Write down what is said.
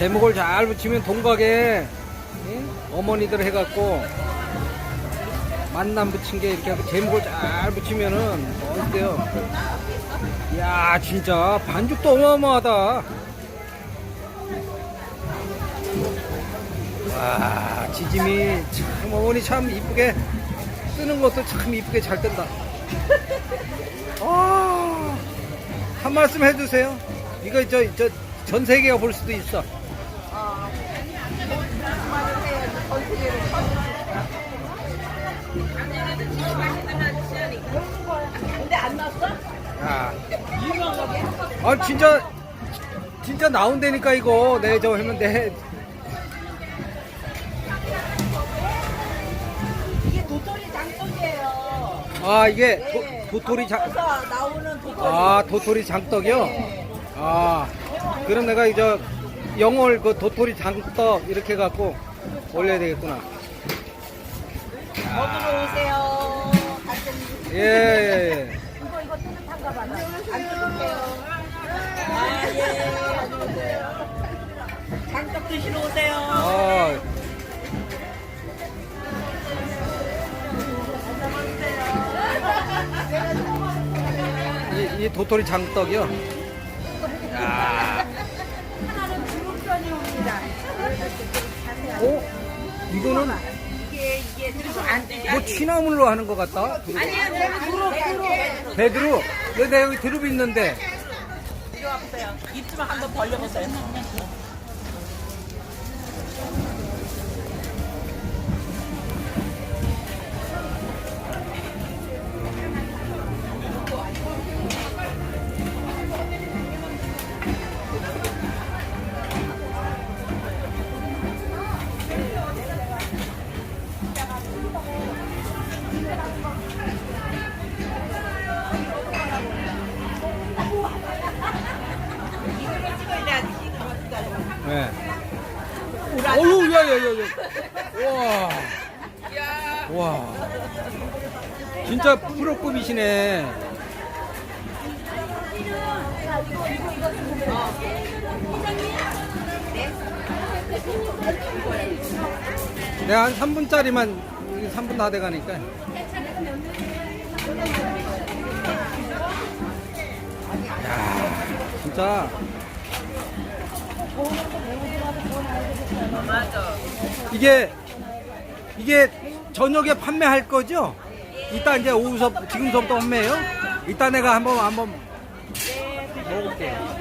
제목을 잘 붙이면 동각에 예? 어머니들 해갖고 만남 붙인 게 이렇게 제목을 잘 붙이면은 어때요? 야 진짜 반죽도 어마어마하다. 와 지짐이 참 어머니 참 이쁘게 뜨는 것도 참 이쁘게 잘 뜬다. 아, 한 말씀 해주세요. 이거 저 저 전 세계가 볼 수도 있어. 근데 안 났어? 야. 아 진짜 진짜 나온다니까 이거 내저 하면 내 이게 도토리 장떡이에요. 아 이게 네. 도, 도토리 장 나오는 도토리. 아 도토리 장떡이요? 아 그럼 내가 이제 영월 그 도토리 장떡 이렇게 해갖고 올려야 되겠구나. 먹으러 오세요. 예, 예, 예. 이거 이거 뜨뜻한가 봐. 안 뜨뜻해요. 아 예. 장떡 드시러 오세요. 아, 이, 이 도토리 장떡이요? 아, 이거는. 뭐 취나물로 하는 것 같다? 아니야, 내가 두릅. 배드로? 왜 내가 여기 드릅 있는데? 이리 와보세요. 입 좀 한번 벌려보세요. 어유, 야, 야, 야, 야. 와. 와. 진짜 프로급이시네. 내가 한 3분짜리만 3분 다 돼가니까. 야, 진짜 맞아. 이게 이게 저녁에 판매할 거죠? 이따 이제 오후서 지금서부터 판매해요? 이따 내가 한번 한번 먹을게요.